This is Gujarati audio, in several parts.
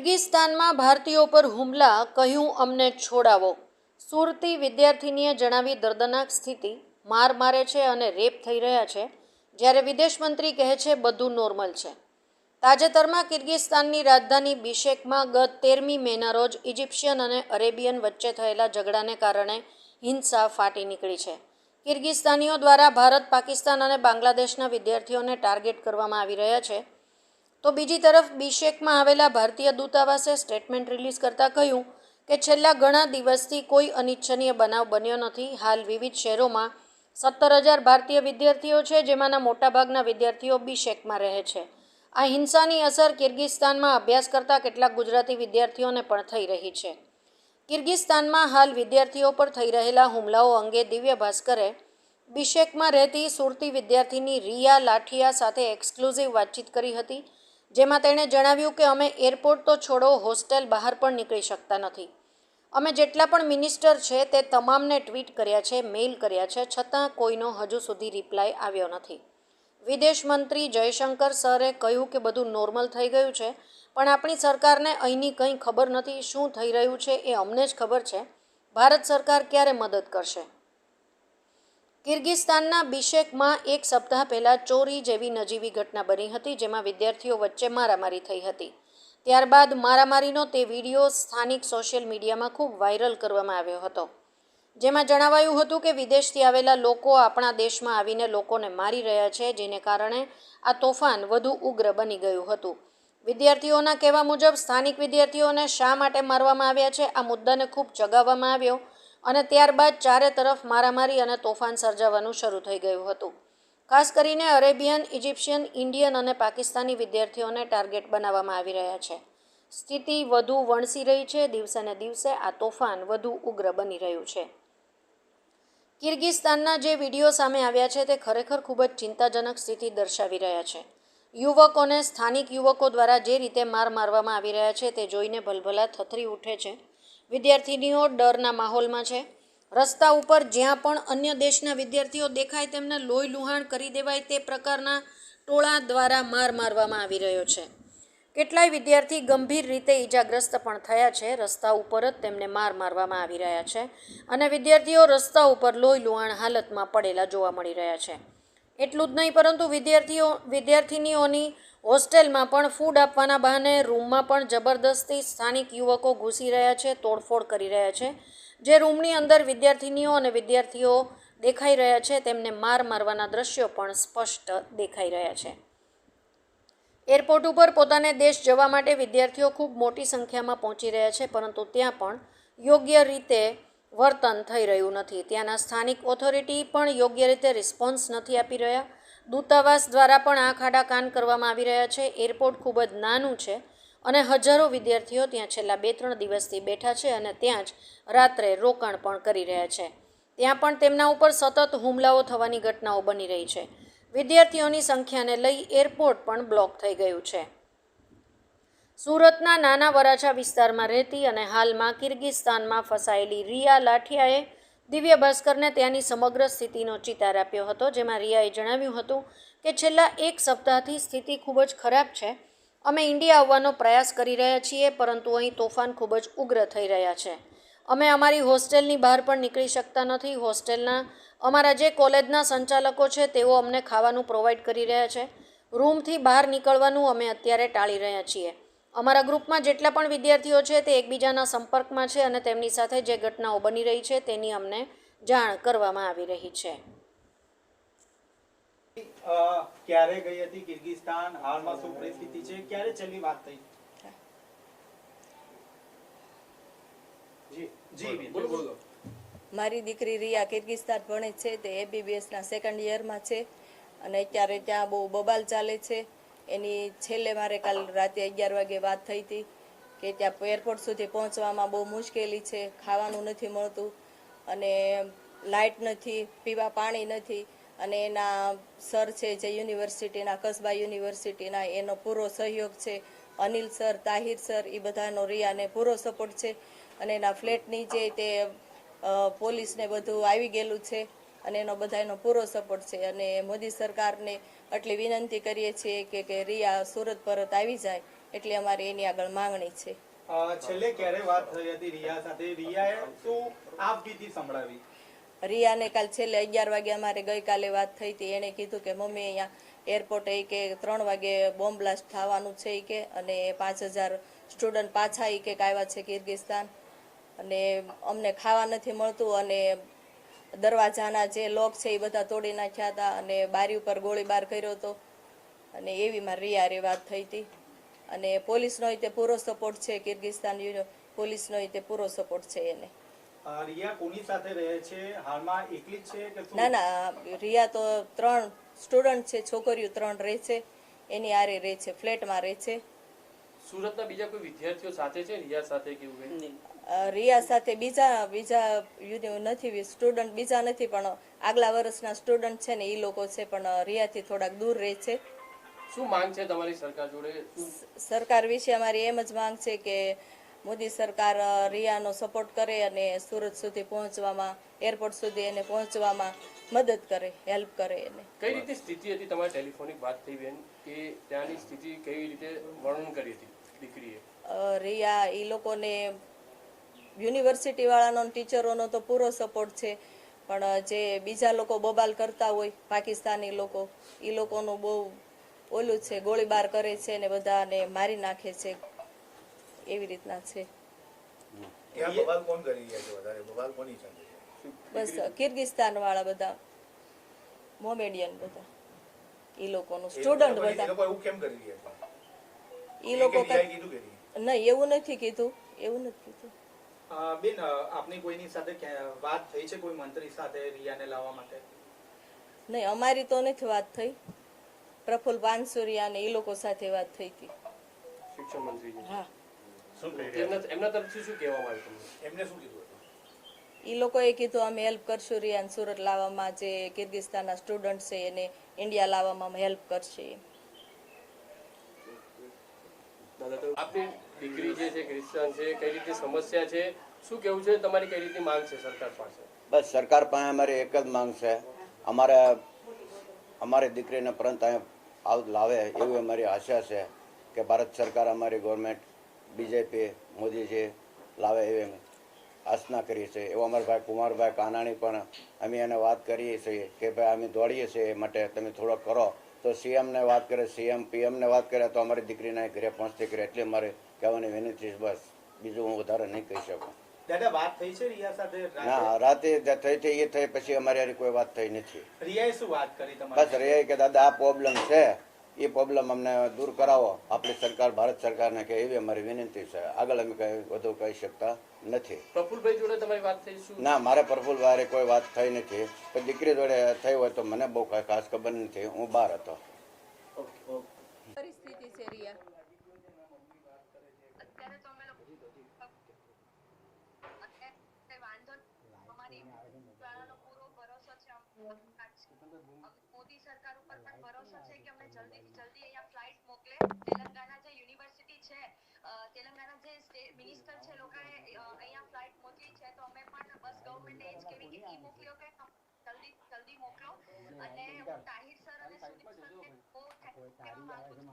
કિર્ગિસ્તાનમાં ભારતીયો પર હુમલા, કહ્યું અમને છોડાવો. સુરતી વિદ્યાર્થીનીએ જણાવી, દર્દનાક સ્થિતિ, માર મારે છે અને રેપ થઈ રહ્યા છે. જ્યારે વિદેશ મંત્રી કહે છે, બધું નોર્મલ છે. તાજેતરમાં કિર્ગિસ્તાનની રાજધાની બિશેકમાં ગત તેરમી મેના રોજ ઇજિપ્શિયન અને અરેબિયન વચ્ચે થયેલા ઝઘડાને કારણે હિંસા ફાટી નીકળી છે. કિર્ગિસ્તાનીઓ દ્વારા ભારત, પાકિસ્તાન અને બાંગ્લાદેશના વિદ્યાર્થીઓને ટાર્ગેટ કરવામાં આવી રહ્યા છે. તો બીજી તરફ બિશેકમાં આવેલા ભારતીય દૂતાવાસે સ્ટેટમેન્ટ રિલીઝ કરતાં કહ્યું કે છેલ્લા ઘણા દિવસથી કોઈ અનિચ્છનીય બનાવ બન્યો નથી. હાલ વિવિધ શહેરોમાં સત્તર હજાર ભારતીય વિદ્યાર્થીઓ છે, જેમાંના મોટાભાગના વિદ્યાર્થીઓ બિશેકમાં રહે છે. આ હિંસાની અસર કિર્ગિસ્તાનમાં અભ્યાસ કરતા કેટલાક ગુજરાતી વિદ્યાર્થીઓને પણ થઈ રહી છે. કિર્ગિસ્તાનમાં હાલ વિદ્યાર્થીઓ પર થઈ રહેલા હુમલાઓ અંગે દિવ્ય ભાસ્કરે બિશેકમાં રહેતી સુરતી વિદ્યાર્થીની રિયા લાઠિયા સાથે એક્સક્લુઝિવ વાતચીત કરી હતી. જેમાં તેણે જણાવ્યું કે અમે એરપોર્ટ તો છોડો, હોસ્ટેલ બહાર પણ નીકળી શકતા નથી. અમે જેટલા પણ મિનિસ્ટર છે તે તમામને ટ્વીટ કર્યા છે મેઇલ કર્યા છે, છતાં કોઈનો હજુ સુધી રિપ્લાય આવ્યો નથી. વિદેશ મંત્રી જયશંકર સરે કહ્યું કે બધું નોર્મલ થઈ ગયું છે, પણ આપણી સરકારને અહીંની કંઈ ખબર નથી શું થઈ રહ્યું છે એ અમને જ ખબર છે. ભારત સરકાર ક્યારે મદદ કરશે? કિર્ગિસ્તાનના બિશેકમાં એક સપ્તાહ પહેલાં ચોરી જેવી નજીવી ઘટના બની હતી, જેમાં વિદ્યાર્થીઓ વચ્ચે મારામારી થઈ હતી. ત્યારબાદ મારામારીનો તે વીડિયો સ્થાનિક સોશિયલ મીડિયામાં ખૂબ વાયરલ કરવામાં આવ્યો હતો, જેમાં જણાવાયું હતું કે વિદેશથી આવેલા લોકો આપણા દેશમાં આવીને લોકોને મારી રહ્યા છે, જેને કારણે આ તોફાન વધુ ઉગ્ર બની ગયું હતું. વિદ્યાર્થીઓના કહેવા મુજબ, સ્થાનિક વિદ્યાર્થીઓને શા માટે મારવામાં આવ્યા છે, આ મુદ્દાને ખૂબ ચગાવવામાં આવ્યો. અને ત્યારબાદ ચારે તરફ મારામારી અને તોફાન સર્જાવાનું શરૂ થઈ ગયું હતું. ખાસ કરીને અરેબિયન, ઇજિપ્શિયન, ઇન્ડિયન અને પાકિસ્તાની વિદ્યાર્થીઓને ટાર્ગેટ બનાવવામાં આવી રહ્યા છે. સ્થિતિ વધુ વણસી રહી છે, દિવસે ને દિવસે આ તોફાન વધુ ઉગ્ર બની રહ્યું છે. કિર્ગિસ્તાનના જે વીડિયો સામે આવ્યા છે તે ખરેખર ખૂબ જ ચિંતાજનક સ્થિતિ દર્શાવી રહ્યા છે. યુવકોને સ્થાનિક યુવકો દ્વારા જે રીતે માર મારવામાં આવી રહ્યા છે તે જોઈને ભલભલા થથરી ઉઠે છે. વિદ્યાર્થીનીઓ ડરના માહોલમાં છે. રસ્તા ઉપર જ્યાં પણ અન્ય દેશના વિદ્યાર્થીઓ દેખાય તેમને લોહી લુહાણ કરી દેવાય તે પ્રકારના ટોળા દ્વારા માર મારવામાં આવી રહ્યો છે. કેટલાય વિદ્યાર્થી ગંભીર રીતે ઈજાગ્રસ્ત પણ થયા છે. રસ્તા ઉપર જ તેમને માર મારવામાં આવી રહ્યા છે અને વિદ્યાર્થીઓ રસ્તા ઉપર લોહી લુહાણ હાલતમાં પડેલા જોવા મળી રહ્યા છે. એટલું જ નહીં, પરંતુ વિદ્યાર્થીઓ, વિદ્યાર્થિનીઓની હોસ્ટેલમાં પણ ફૂડ આપવાના બહાને રૂમમાં પણ જબરદસ્તી સ્થાનિક યુવકો ઘૂસી રહ્યા છે, તોડફોડ કરી રહ્યા છે. જે રૂમની અંદર વિદ્યાર્થિનીઓ અને વિદ્યાર્થીઓ દેખાઈ રહ્યા છે, તેમને માર મારવાના દ્રશ્યો પણ સ્પષ્ટ દેખાઈ રહ્યા છે. એરપોર્ટ ઉપર પોતાને દેશ જવા માટે વિદ્યાર્થીઓ ખૂબ મોટી સંખ્યામાં પહોંચી રહ્યા છે, પરંતુ ત્યાં પણ યોગ્ય રીતે વર્તન થઈ રહ્યું નથી. ત્યાંના સ્થાનિક ઓથોરિટી પણ યોગ્ય રીતે રિસ્પોન્સ નથી આપી રહ્યા. દૂતાવાસ દ્વારા પણ આ ખાડા કાન કરવામાં આવી રહ્યા છે. એરપોર્ટ ખૂબ જ નાનું છે અને હજારો વિદ્યાર્થીઓ ત્યાં છેલ્લા બે ત્રણ દિવસથી બેઠા છે અને ત્યાં જ રાત્રે રોકાણ પણ કરી રહ્યા છે. ત્યાં પણ તેમના ઉપર સતત હુમલાઓ થવાની ઘટનાઓ બની રહી છે. વિદ્યાર્થીઓની સંખ્યાને લઈ એરપોર્ટ પણ બ્લોક થઈ ગયું છે. સુરતના નાના વરાછા વિસ્તારમાં રહેતી અને હાલમાં કિર્ગિસ્તાનમાં ફસાયેલી રિયા લાઠિયાએ દિવ્ય ભાસ્કરને ત્યાંની સમગ્ર સ્થિતિનો ચિતાર આપ્યો હતો, જેમાં રિયાએ જણાવ્યું હતું કે છેલ્લા એક સપ્તાહથી સ્થિતિ ખૂબ જ ખરાબ છે. અમે ઇન્ડિયા આવવાનો પ્રયાસ કરી રહ્યા છીએ, પરંતુ અહીં તોફાન ખૂબ જ ઉગ્ર થઈ રહ્યા છે. અમે અમારી હોસ્ટેલની બહાર પણ નીકળી શકતા નથી. હોસ્ટેલના, અમારા જે કોલેજના સંચાલકો છે, તેઓ અમને ખાવાનું પ્રોવાઈડ કરી રહ્યા છે. રૂમથી બહાર નીકળવાનું અમે અત્યારે ટાળી રહ્યા છીએ. અમારા ગ્રુપમાં જેટલા પણ વિદ્યાર્થીઓ છે તે એકબીજાના સંપર્કમાં છે અને તેમની સાથે જે ઘટનાઓ બની રહી છે તેની અમને જાણ કરવામાં આવી રહી છે. ક્યારે ગઈ હતી કિર્ગિસ્તાન હાલમાં શું પરિસ્થિતિ છે? ક્યારે છેલ્લી વાત થઈ? જી જી બોલો બોલો. મારી દીકરી રિયા કિર્ગિસ્તાન ભણે છે તે એબીબીએસના સેકન્ડ યરમાં છે અને અત્યારે ત્યાં બહુ બબાલ ચાલે છે. એની છેલ્લે મારે કાલ રાતે અગિયાર વાગે વાત થઈ હતી કે ત્યાં એરપોર્ટ સુધી પહોંચવામાં બહુ મુશ્કેલી છે, ખાવાનું નથી મળતું અને લાઇટ નથી, પીવા પાણી નથી અને એના સર છે જે યુનિવર્સિટીના, કસબા યુનિવર્સિટીના, એનો પૂરો સહયોગ છે. અનિલ સર, તાહિર સર એ બધાનો રિયાને પૂરો સપોર્ટ છે અને એના ફ્લેટની જે તે પોલીસને બધું આવી ગયેલું છે અને એનો બધાનો પૂરો સપોર્ટ છે અને મોદી સરકારને આટલી વિનંતી કરીએ છીએ કે કે રિયા સુરત પરત આવી જાય એટલે અમારી એની આગળ માંગણી છે. છેલ્લે ક્યારે વાત થઈ હતી રિયા સાથે? રિયાએ શું આપવીતી સંભળાવી? રિયાને કાલ છેલ્લે અગિયાર વાગે અમારે ગઈકાલે વાત થઈ હતી. એણે કીધું કે મમ્મી અહીંયા એરપોર્ટે કે ત્રણ વાગે બોમ્બ બ્લાસ્ટ થવાનું છે કે અને પાંચ હજાર સ્ટુડન્ટ પાછા ઈ કે આવ્યા છે કિર્ગિસ્તાન. અને અમને ખાવા નથી મળતું અને દરવાજાના જે લોક છે એ બધા તોડી નાખ્યા હતા અને બારી ઉપર ગોળીબાર કર્યો હતો. અને એવી મારી રિયા રે વાત થઈ હતી. અને પોલીસનો તે પૂરો સપોર્ટ છે કિર્ગિસ્તાન પોલીસનો તે પૂરો સપોર્ટ છે એને. રિયા કોની સાથે રહે છે? હાલમાં એકલી જ છે કે ના ના રિયા તો ત્રણ સ્ટુડન્ટ છે છોકરીઓ ત્રણ રહે છે. એની આરે રહે છે ફ્લેટમાં રહે છે. સુરતના બીજા કોઈ વિદ્યાર્થીઓ સાથે છે રિયા સાથે કે એવું કંઈ? અ, રિયા સાથે બીજા બીજા નથી સ્ટુડન્ટ બીજા નથી પણ આગલા વર્ષના સ્ટુડન્ટ છે ને એ લોકો છે પણ રિયાથી થોડાક દૂર રહે છે. શું માંગ છે તમારી સરકાર જોડે? સરકાર વિશે અમારી એમ જ માંગ છે કે મોદી સરકાર રિયાનો સપોર્ટ કરે અને સુરત સુધી પહોંચવામાં એરપોર્ટ સુધી એને પહોંચવામાં મદદ કરે હેલ્પ કરે એને. કઈ રીતે સ્થિતિ હતી તમારી ટેલિફોનિક વાત થઈ બેન કે ત્યાંની સ્થિતિ કેવી રીતે વર્ણન કરી હતી દીકરીએ? રિયા એ લોકોને યુનિવર્સિટી વાળાનો ને ટીચરોનો તો પૂરો સપોર્ટ છે. પણ જે બીજા લોકો બબાલ કરતા હોય પાકિસ્તાની લોકો એ લોકોનું બહુ ઓલું છે ગોળીબાર કરે છે ને બધાને મારી નાખે છે. એવી રીતના છે. બસ કિર્ગિસ્તાન વાળા બધા મોમેડિયન બધા એ લોકોનું સ્ટુડન્ટ બધા. એ લોકો નહીં? એવું નથી કીધું એવું નથી કીધું. બેન આપની કોઈની સાથે વાત થઈ છે કોઈ મંત્રી સાથે રિયાને લાવવા માટે? નહીં અમારી તો નથી વાત થઈ. પ્રફુલ પાનસુરિયા ને એ લોકો સાથે વાત થઈ હતી. શિક્ષણ મંત્રી હા. એમના એમના તરફથી શું કહેવામાં આવ્યું એમને શું કીધું એ લોકોએ કીધું અમે હેલ્પ કરશું રિયાન સુરત લાવવામાં જે કિર્ગિસ્તાનના સ્ટુડન્ટ છે એને ઇન્ડિયા લાવવામાં અમે હેલ્પ કરશે. દાદા તો આપની દીકરી જે છે ક્રિશ્ચન છે, કઈ રીતે સમસ્યા છે, શું કેવું છે, તમારી કઈ રીતની માંગ છે સરકાર પાસે? બસ, સરકાર પાસે અમારી એક જ માંગ છે. અમારે, અમારી દીકરીને પરંત અહીંયા લાવે એવી અમારી આશા છે કે ભારત સરકાર અમારી ગવર્મેન્ટ બીજેપી મોદીજી લાવે એવી આસના કરી છે. એવો અમારા ભાઈ કુમારભાઈ કાનાણી પણ અમે એને વાત કરીએ છીએ કે ભાઈ અમે દોડીએ છીએ માટે તમે થોડોક કરો. તો સીએમને વાત કરે સીએમ પીએમને વાત કરે તો અમારી દીકરીના ઘરે પહોંચતી કરે એટલે મારે કહેવાની વિનંતી બસ. બીજું હું વધારે નહીં કહી શકું. દાદા વાત થઈ છે રિયા સાથે ના રાતે થઈ થઈ એ થઈ પછી અમારી હારી કોઈ વાત થઈ નથી. રિયાએ શું વાત કરી બસ તમારી કે દાદા આ પ્રોબ્લેમ છે. એ પ્રોબ્લેમ અમને દૂર કરાવો. આપણી સરકાર ભારત સરકારને કે એવી અમારી વિનંતી છે. આગળ અમે કઈ વધુ કહી શકતા નથી. પ્રફુલભાઈ જોડે તમારી વાત થઈ શું? ના મારે પ્રફુલ વારે કોઈ વાત થઈ નથી. પણ દીકરી જોડે થઈ હોય તો મને બહુ કાંઈ ખાસ ખબર નથી. હું બહાર હતો. Okay okay. પરિસ્થિતિ છે રિયા અત્યારે તો અમે લોકો અત્યારે કઈ વાંધો નથી. અમારી વાળાનો પૂરો ભરોસો છે અમ- અમ- મોદી સરકાર ઉપર પણ ભરોસો છે કે અમને જલ્દીથી જલ્દી અહીંયા ફ્લાઇટ મોકલે. તેલંગાણા જે યુનિવર્સિટી છે તેલંગાણા જે સ્ટેટ મિનિસ્ટર છે લોકોએ અહીંયા ફ્લાઇટ મોકલી છે તો અમે પણ બસ ગવર્મેન્ટે એ જ કહેવી કે ઈ મોકલ્યો કે જલ્દી જલ્દી મોકલો. અને હું તાહિર સર અને સુનિલ સરને બહુ thank કહેવા માંગુ છું.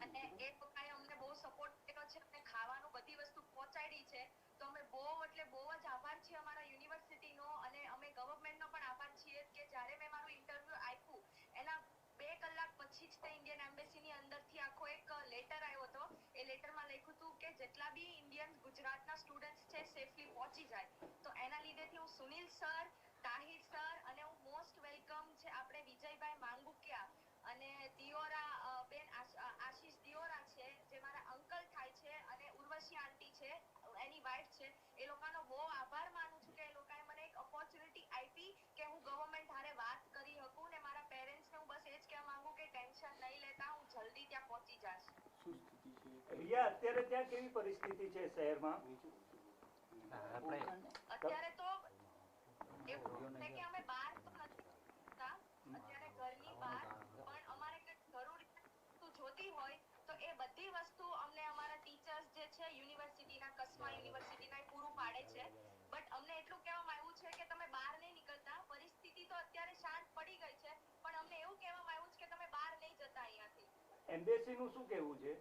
અને એ લોકોએ અમને બહુ સપોર્ટ કર્યો છે અને ખાવાનું બધી વસ્તુ પહોંચાડી છે તો અમે બહુ એટલે બહુ જ આભાર છીએ અમારા યુનિવર્સિટીનો અને અમે ગવર્મેન્ટનો પણ આભાર છીએ કે જ્યારે મેં મારું ઇન્ટરવ્યુ આપ્યું એના બે કલાક પછી જ તે ઇન્ડિયન એમ્બેસીની અંદરથી આખો એક લેટર આવ્યો હતો એ લેટરમાં લખ્યું હતું કે જેટલા બી ઇન્ડિયન ગુજરાતના સ્ટુડન્ટ્સ છે સેફલી પહોંચી જાય. તો એના લીધેથી હું સુનિલ સર તાહિર સર અને હું મોસ્ટ વેલકમ છે આપણે વિજયભાઈ માંગુકિયા અને દિયોરા અ, બેન આશ- અ, આશીષ દિયોરા છે જે મારા અંકલ થાય છે અને ઉર્વશી આંટી છે એની વાઇફ છે એ લોકોનો બહુ આભાર માનું છું કે એ લોકોએ મને એક ઓપોર્ચ્યુનિટી આપી કે હું ગવર્મેન્ટ હારે વાત કરી શકું ને મારા પેરેન્ટ્સને હું બસ એ જ કહેવા માંગુ કે ટેન્શન નહીં લેતા હું જલ્દી ત્યાં પહોંચી જઈશ રિયા અત્યારે ત્યાં કેવી પરિસ્થિતિ છે શહેરમાં? અત્યારે તો એવું છે કે અમે બહાર તો નથી અત્યારે ઘરની બહાર પણ અમારે જરૂરી જોતી હોય તો એ બધી વસ્તુ અમને અમારા ટીચર્સ જે છે યુનિવર્સિટીના કસ્મા યુનિવર્સિટીના પૂરું પાડે છે. બટ અમને એટલું કહેવામાં આવ્યું છે કે તમે બહાર નહીં નીકળતા. પરિસ્થિતિ તો અત્યારે શાંત પડી ગઈ છે. પણ અમને એવું કહેવામાં આવ્યું છે કે તમે બહાર નહીં જતા અહીંયાથી. એમ્બેસીનું શું કહેવું છે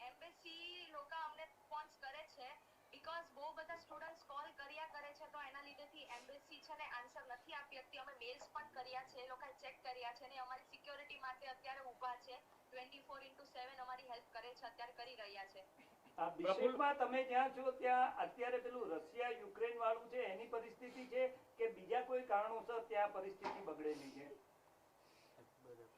એમ્બેસી લોકો અમને રિસ્પોન્સ કરે છે બીકોઝ બહુ બધા સ્ટુડન્ટ્સ કોલ કર્યા કરે છે તો એના લીધેથી એમ્બેસી છે ને આન્સર નથી આપી શકતી અમે મેલ્સ પણ કર્યા છે એ લોકોએ ચેક કર્યા છે ને અમારી સિક્યોરિટી માટે અત્યારે ઊભા છે. ટ્વેન્ટી ફોર ઇન્ટુ સેવન અમારી હેલ્પ કરે છે અત્યારે કરી રહ્યા છે. આ તમે જ્યાં છો ત્યાં અત્યારે પેલું રશિયા યુક્રેન વાળું છે એની પરિસ્થિતિ છે કે બીજા કોઈ કારણોસર ત્યાં પરિસ્થિતિ બગડેલી છે?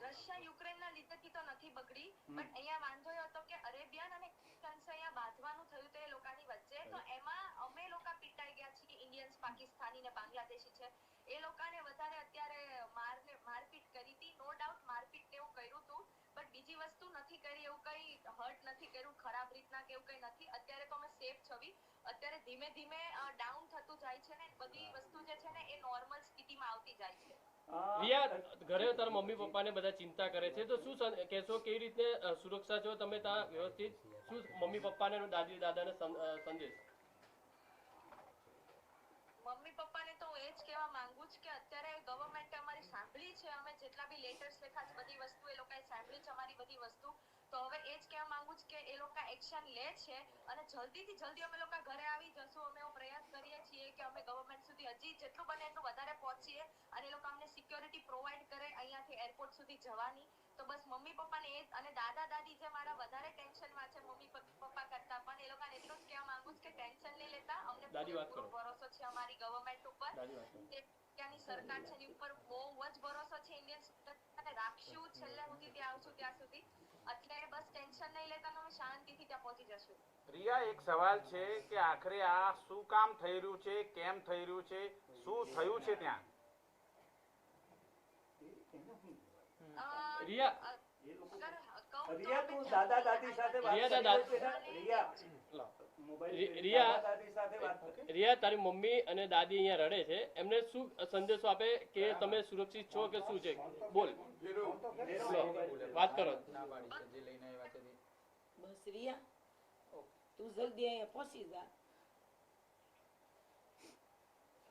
રશિયા યુક્રેન ના લીધે તો નથી બગડી બટ અહીંયા વાંધો હતો કે અરેબિયન અને અહીંયા બાંધવાનું થયું તો એ લોકોની વચ્ચે. તો એમાં અમે લોકો પીટાઈ ગયા છીએ ઇન્ડિયન્સ પાકિસ્તાની ને બાંગ્લાદેશી છે. એ લોકોને વધારે અત્યારે મારને મારપીટ કરી હતી. નો ડાઉટ મારપીટ ને એવું કર્યું હતું બટ બીજી વસ્તુ નથી કરી એવું કઈ હર્ટ નથી કર્યું ખરાબ રીતના કે એવું કઈ નથી. અત્યારે તો અમે સેફ છવી. અત્યારે ધીમે ધીમે ડાઉન થતું જાય છે ને બધી વસ્તુ જે છે ને એ નોર્મલ સ્થિતિમાં આવતી જાય છે. રિયા ઘરે તારા મમ્મી પપ્પાને બધા ચિંતા કરે છે. તો શું કેશો કહેશો કેવી રીતે સુરક્ષા છો તમે ત્યાં વ્યવસ્થિત શું મમ્મી પપ્પાને ને દાદી દાદાને સં- સંદેશ મમ્મી પપ્પાને તો હું એ જ કહેવા માંગુ છું કે અત્યારે ગવર્મેન્ટે અમારી સાંભળી છે અમે જેટલા બી લેટર્સ લખ્યા છે બધી વસ્તુ એ લોકોએ સાંભળી છે અમારી બધી વસ્તુ. તો હવે એ જ કહેવા માંગુ છું કે એ લોકો એક્શન લે છે અને જલ્દીથી જલ્દી અમે લોકો ઘરે આવી જશું અમે એવો પ્રયાસ કરીએ છીએ કે અમે ગવર્મેન્ટ સુધી હજી જેટલું બને એટલું વધારે પહોંચીએ અને એ લોકો અમને સિક્યોરિટી પ્રોવાઈડ કરે અહીંયાથી એરપોર્ટ સુધી જવાની. તો બસ મમ્મી પપ્પાને એ અને દાદા દાદી જે મારા વધારે ટેન્શનમાં છે મમ્મી પપ્પા કરતા પણ એ લોકોને એટલું જ કહેવા માંગુ છું કે ટેન્શન નહીં લેતા. અમને કરો. ભરોસો છે અમારી ગવર્મેન્ટ ઉપર. તે ત્યાંની સરકાર છે એની ઉપર બહુ જ ભરોસો છે. ત્યાં સુધી. એટલે બસ ટેન્શન નહીં લેતા અમે શાંતિથી ત્યાં પહોંચી જશું. રિયા એક સવાલ છે કે આખરે આ શું કામ થઈ રહ્યું છે? કેમ થઈ રહ્યું છે? શું થયું છે ત્યાં? રિયા રિયા તું દાદા દાદી સાથે વાત રિયા દાદા- રિયા રિયા- દાદા દાદી સાથે વાત કરી રિયા તારી મમ્મી અને દાદી અહીંયા રડે છે. એમને શું સંદેશો આપે કે તમે સુરક્ષિત છો કે શું છે? બોલ. વાત કરો. બસ રિયા તું જલ્દી અહીંયા પહોંચી જા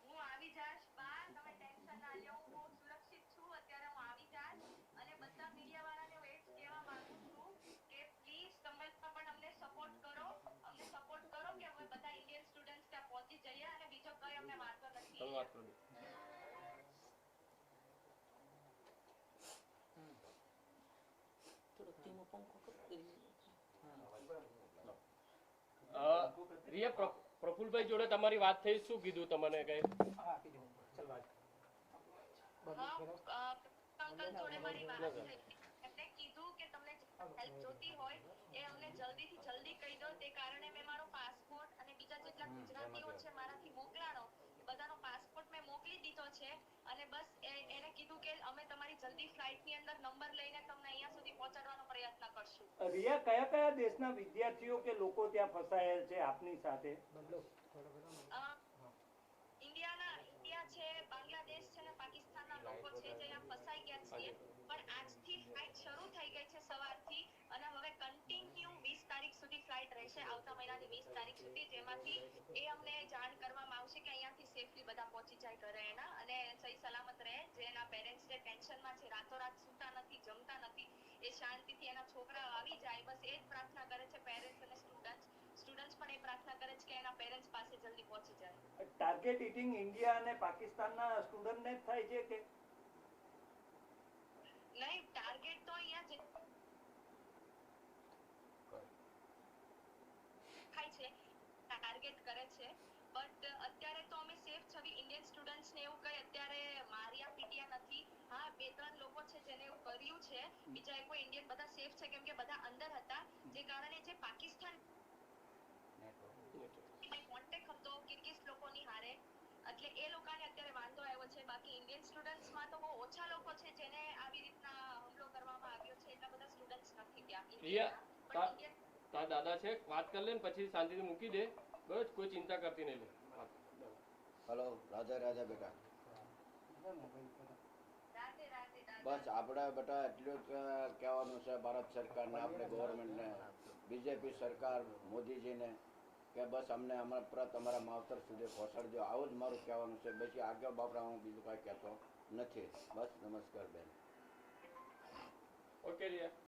હું આવી જાશ બા તમે ટેન્શન ના લ્યો હું બહુ સુરક્ષિત છું અત્યારે હું આવી જાશ અને બધા મીડિયા વાળાને હું એ જ કહેવા માંગુ છું કે પ્લીઝ તમે પણ અમને સપોર્ટ કરો અમને સપોર્ટ કરો કે અમે બધા ઇન્ડિયન સ્ટુડન્ટ્સ ત્યાં પહોંચી જઈએ અને બીજો કઈ અમને વાંધો તમે વાત કરો થોડોક પંખો રિયા પ્રફુલભાઈ જોડે તમારી વાત થઈ શું કીધું તમને કઈ? અંકલ જોડે મારી વાત થઈ. એમને કીધું કે તમને હેલ્પ જોતી હોય એ અમને જલ્દીથી જલ્દી કહી દો. તે કારણે મેં મારો પાસપોર્ટ અને બીજા જેટલા ગુજરાતીઓ છે મારાથી મોકલાણો એ બધાનો પાસપોર્ટ મેં મોકલી દીધો છે અને બસ એ- એને કીધું કે અમે તમારી જલ્દી ફ્લાઇટની અંદર નંબર લઈને તમને અહીંયા સુધી પહોંચાડવાનો પ્રયત્ન કરશું. રિયા કયા કયા દેશના વિદ્યાર્થીઓ કે લોકો ત્યાં ફસાયેલ છે આપની સાથે? ઇન્ડિયાના ઇન્ડિયા છે બાંગ્લાદેશ છે ને પાકિસ્તાનના લોકો છે જે અહીંયા ફસાઈ ગયા છે પણ આજથી ફ્લાઇટ શરૂ થઈ ગઈ છે સવારથી અને હવે કન્ટિન્યુ વીસ તારીખ સુધી ફ્લાઇટ રહેશે આવતા મહિનાની વીસ તારીખ સુધી જેમાંથી એ અમને જાણ કરવામાં આવશે કે અહીંયાથી સેફલી બધા પહોંચી જાય ઘરે એના અને સહી સલામત રહે. જેના પેરેન્ટ્સ જે ટેન્શનમાં છે રાતોરાત સૂતા નથી જમતા નથી એ શાંતિથી એના છોકરા આવી જાય. બસ એ જ પ્રાર્થના કરે છે પેરેન્ટ્સ અને સ્ટુડન્ટ્સ સ્ટુડન્ટ્સ પણ એ પ્રાર્થના કરે છે કે એના પેરેન્ટ્સ પાસે જલ્દી પહોંચી જાય. ટાર્ગેટ ઇટિંગ ઇન્ડિયા અને પાકિસ્તાનના સ્ટુડન્ટને જ થાય છે કે? નહીં ટાર્ગેટ તો અહીંયા જે થાય છે. ટાર્ગેટ કરે છે. બટ અત્યારે તો અમે સેફ છવી. ઇન્ડિયન સ્ટુડન્ટ્સ ને એવું કઈ અત્યારે માર્યા પીટ્યા નથી. હા બે ત્રણ લોકો છે જેને એવું કર્યું છે. બીજા એ કોઈ ઇન્ડિયન બધા સેફ છે કેમ કે બધા અંદર હતા. જે કારણે જે પાકિસ્તાન કોન્ટેક્ટ હતો કિર્ગિઝ લોકોની હારે. એટલે એ લોકોને અત્યારે વાંધો આવ્યો છે. બાકી ઇન્ડિયન સ્ટુડન્ટ્સમાં તો બહુ ઓછા લોકો છે જેને આવી રીતના હુમલો કરવામાં આવ્યો છે. એટલા બધા સ્ટુડન્ટ્સ નથી ત્યાં. રિયા તારા દાદા છે વાત કરી લે ને પછી શાંતિથી મૂકી દે. બસ કોઈ ચિંતા કરતી નહીં હલો રાજા રાજા બેટા. બસ આપણે બેટા એટલું જ કહેવાનું છે ભારત સરકારને આપણે ગવર્મેન્ટને બીજેપી સરકાર મોદીજીને કે બસ અમને અમારા પ્રત અમારા માવતર સુધી પહોંચાડજો આવું જ મારું કહેવાનું છે. પછી આગળ બાપરા હું બીજું કાંઈ કહેતો નથી. બસ નમસ્કાર બેન. Okay okay Riya.